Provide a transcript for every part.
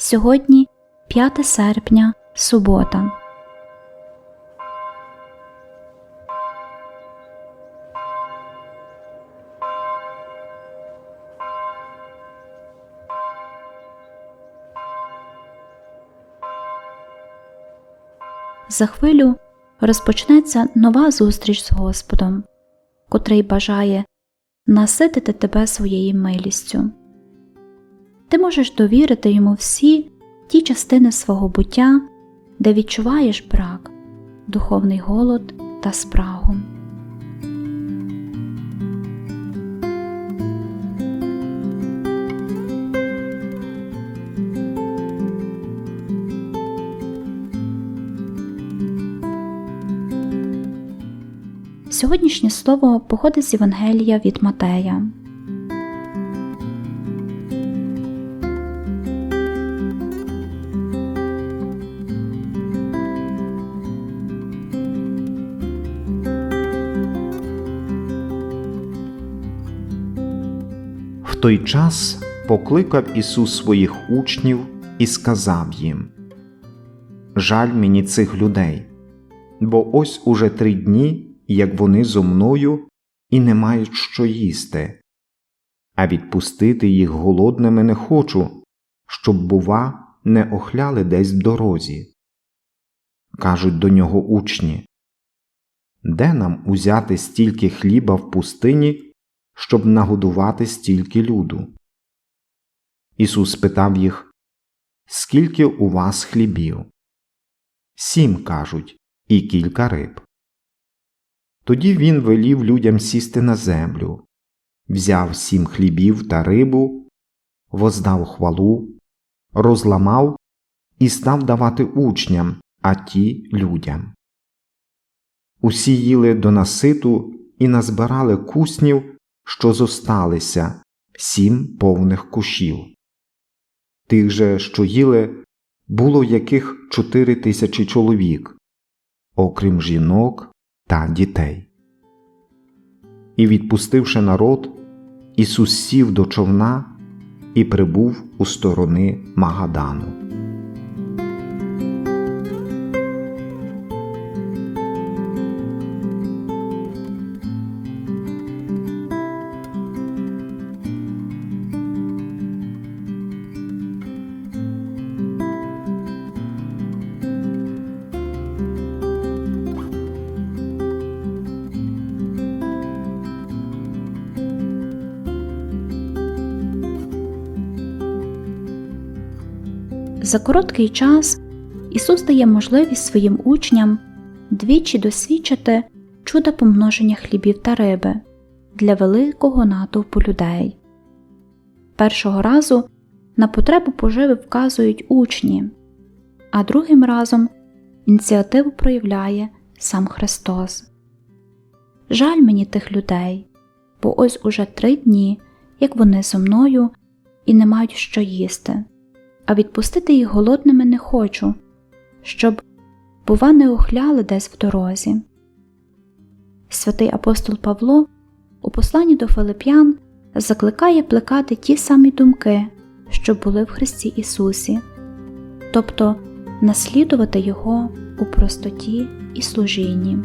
Сьогодні 5 серпня, субота. За хвилю розпочнеться нова зустріч з Господом, котрий бажає наситити тебе своєю милістю. Ти можеш довірити йому всі ті частини свого буття, де відчуваєш брак, духовний голод та спрагу. Сьогоднішнє слово походить з Євангелія від Матея. Той час покликав Ісус своїх учнів і сказав їм: Жаль мені цих людей, бо ось уже три дні, як вони зо мною, і не мають що їсти, а відпустити їх голодними не хочу, щоб, бува, не охляли десь в дорозі. Кажуть до нього учні Де нам узяти стільки хліба в пустині? Щоб нагодувати стільки люду. Ісус питав їх, Скільки у вас хлібів? Сім кажуть, і кілька риб. Тоді він велів людям сісти на землю, взяв сім хлібів та рибу, воздав хвалу, розламав і став давати учням, а ті людям. Усі їли до наситу і назбирали куснів що зосталися сім повних кушів. Тих же, що їли, було яких чотири тисячі чоловік, окрім жінок та дітей. І, відпустивши народ, Ісус сів до човна і прибув у сторони Магадану. За короткий час Ісус дає можливість своїм учням двічі досвідчити чудо помноження хлібів та риби для великого натовпу людей. Першого разу на потребу поживи вказують учні, а другим разом ініціативу проявляє сам Христос. Жаль мені тих людей, бо ось уже три дні, як вони зо мною і не мають що їсти а відпустити їх голодними не хочу, щоб, бува, не охляли десь в дорозі. Святий апостол Павло у посланні до Филип'ян закликає плекати ті самі думки, що були в Христі Ісусі, тобто наслідувати Його у простоті і служінні.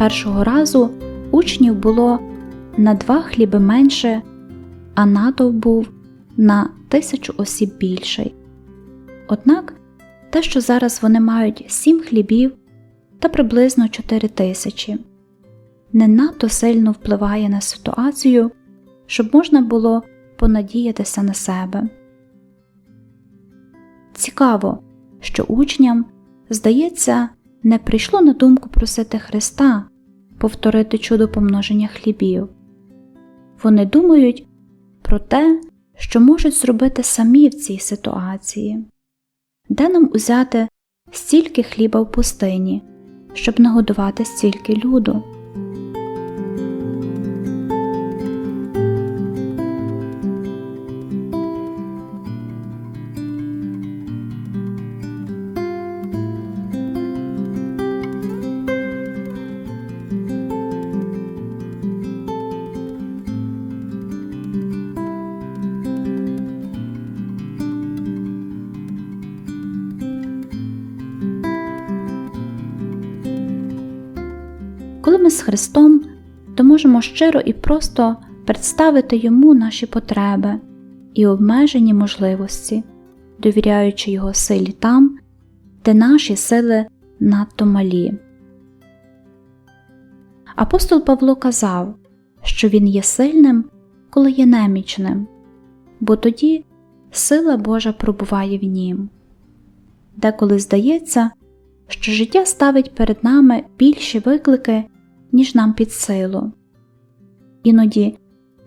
Першого разу учнів було на два хліби менше, а натовп був на тисячу осіб більший. Однак те, що зараз вони мають сім хлібів та приблизно чотири тисячі, не надто сильно впливає на ситуацію, щоб можна було понадіятися на себе. Цікаво, що учням, здається, не прийшло на думку просити Христа повторити чудо помноження хлібів. Вони думають про те, що можуть зробити самі в цій ситуації. де нам узяти стільки хліба в пустині, щоб нагодувати стільки люду? Христом, то можемо щиро і просто представити Йому наші потреби і обмежені можливості, довіряючи Його силі там, де наші сили надто малі. Апостол Павло казав, що він є сильним, коли є немічним, бо тоді сила Божа пробуває в нім. Деколи здається, що життя ставить перед нами більші виклики, ніж нам під силу. Іноді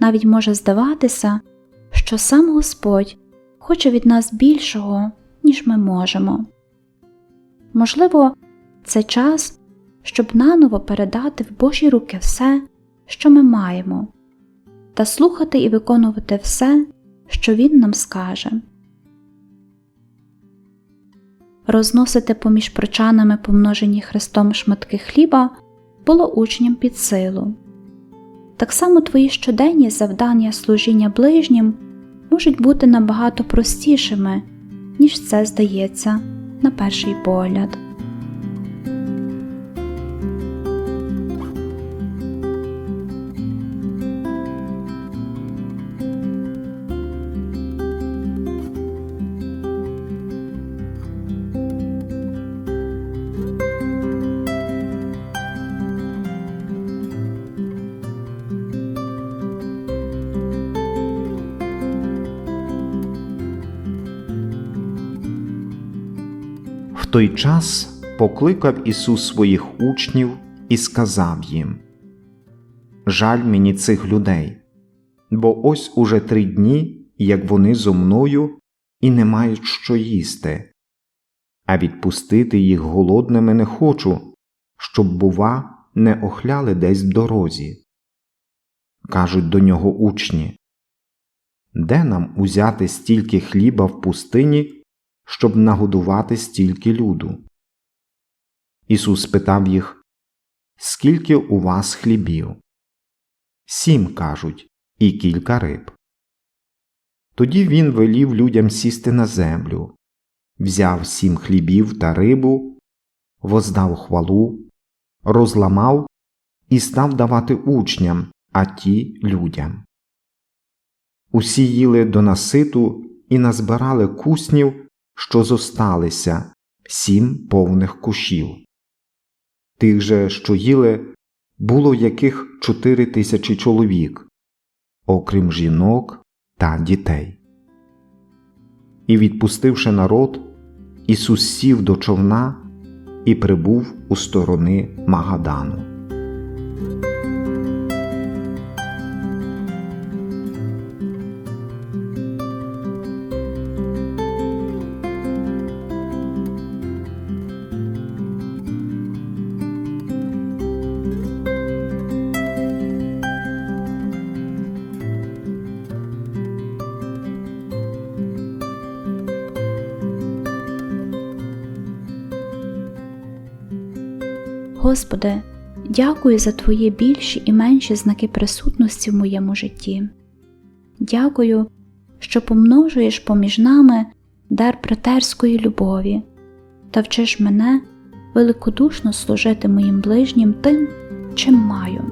навіть може здаватися, що сам Господь хоче від нас більшого, ніж ми можемо. Можливо, це час, щоб наново передати в Божі руки все, що ми маємо, та слухати і виконувати все, що Він нам скаже. Розносити поміж прочанами помножені Христом шматки хліба було учням під силу. Так само твої щоденні завдання служіння ближнім можуть бути набагато простішими, ніж це здається на перший погляд. Той час покликав Ісус своїх учнів і сказав їм Жаль мені цих людей, бо ось уже три дні, як вони зо мною, і не мають що їсти, а відпустити їх голодними не хочу, щоб, бува, не охляли десь в дорозі. Кажуть до нього учні Де нам узяти стільки хліба в пустині? Щоб нагодувати стільки люду. Ісус питав їх, Скільки у вас хлібів? Сім кажуть, і кілька риб. Тоді він велів людям сісти на землю, взяв сім хлібів та рибу, воздав хвалу, розламав і став давати учням, а ті людям. Усі їли до наситу і назбирали куснів що зосталися сім повних кушів. Тих же, що їли, було яких чотири тисячі чоловік, окрім жінок та дітей. І, відпустивши народ, Ісус сів до човна і прибув у сторони Магадану. Господи, дякую за Твої більші і менші знаки присутності в моєму житті. Дякую, що помножуєш поміж нами дар братерської любові та вчиш мене великодушно служити моїм ближнім тим, чим маю.